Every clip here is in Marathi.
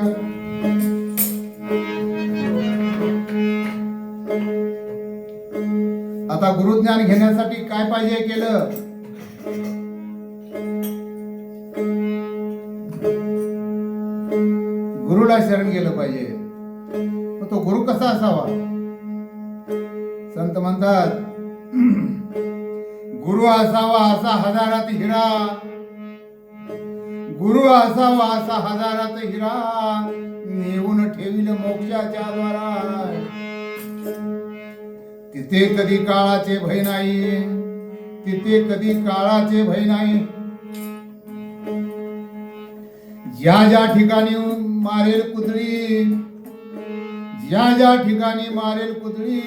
आता गुरुज्ञान घेण्यासाठी काय पाहिजे केलं? गुरुला शरण गेलं पाहिजे. तो गुरु कसा असावा? संत म्हणतात गुरु असावा असा हजारात हिरा. गुरु असावा असा हजारात हिरा. नेऊन ठेवील मोक्षाच्या द्वारा तिथे कधी काळाचे भय नाही. तिथे कधी काळाचे भय नाही. ज्या ज्या ठिकाणी मारेल कुदळी ज्या ज्या ठिकाणी मारेल कुदळी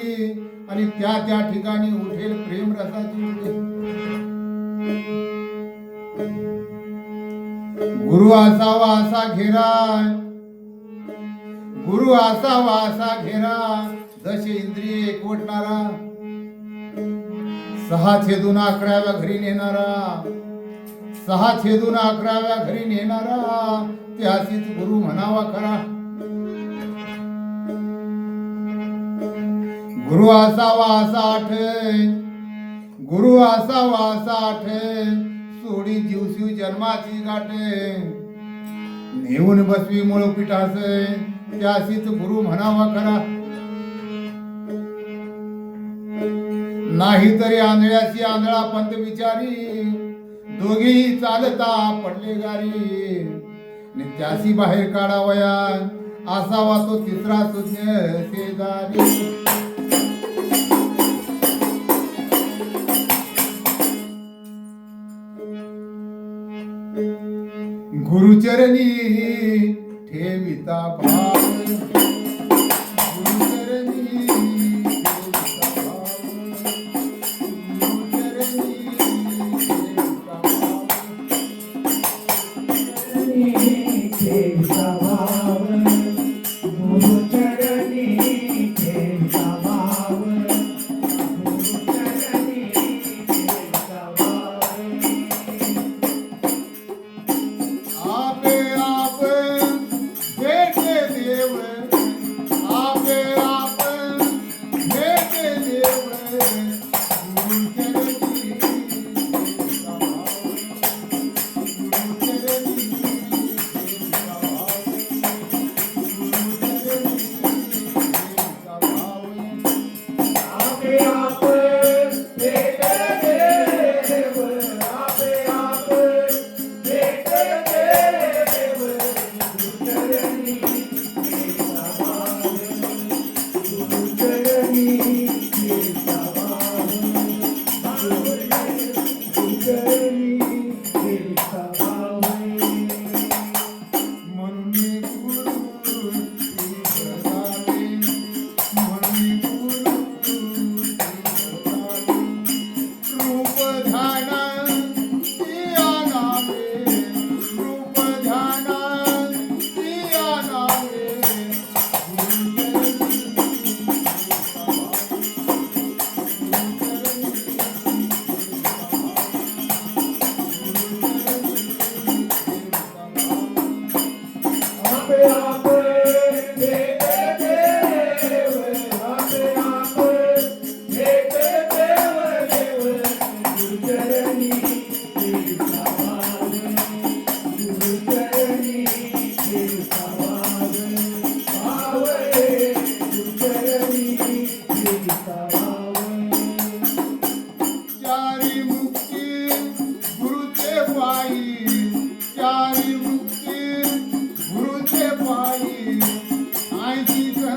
आणि त्या त्या ठिकाणी उठेल प्रेम रसाची गुरु असावा असा घेरा. गुरु असावा असा घेरा जसे इंद्रिय एकवटणारा सहा छेदून अकराव्या घरी नेणारा. सहा छेदून अकराव्या घरी नेणारा त्यासीच गुरु म्हणावा खरा. गुरु असावा असा आठ गुरु असावा असा आठ सोडी जीवसी जन्माची गाठे. नेऊन बसवी मूळ पिठास. त्यासीच गुरु म्हणावा खरा. नाही तरी आंधळ्याशी आंधळा पंत विचारी. दोघेही चालता पडले गारी. त्यासी त्याशी बाहेर काढावया. असावा तो तिसरा सुज्ञ शेजारी. गुरुचरणी ठेविता भाव गुरुचरणी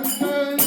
Christmas.